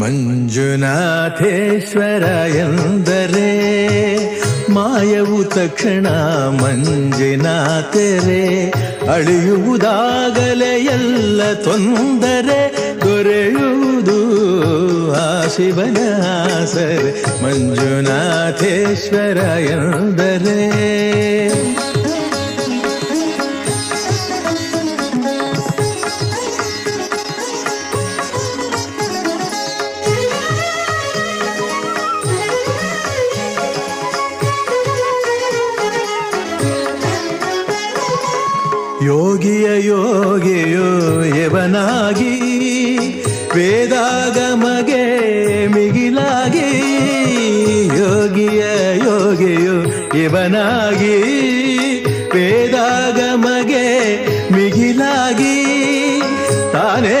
ಮಂಜುನಾಥೇಶ್ವರ ಎಂದರೆ ಮಾಯವು ತಕ್ಷಣ ಮಂಜಿನಾಥರೆ ಅಳಿಯುವುದಾಗಲೇ ಎಲ್ಲ ತೊಂದರೆ ದೊರೆಯುವುದು ಆ ಶಿವನ ಸರ್ ಮಂಜುನಾಥೇಶ್ವರ ಎಂದರೆ ಯೋಗಿಯ ಯೋಗಿಯೋ ಯವನಾಗಿ ವೇದಾಗಮಗೆ ಮಿಗಿಲಾಗಿ ಯೋಗಿಯ ಯೋಗಿಯೋ ಯವನಾಗಿ ವೇದಾಗಮಗೆ ಮಿಗಿಲಾಗಿ ತಾನೇ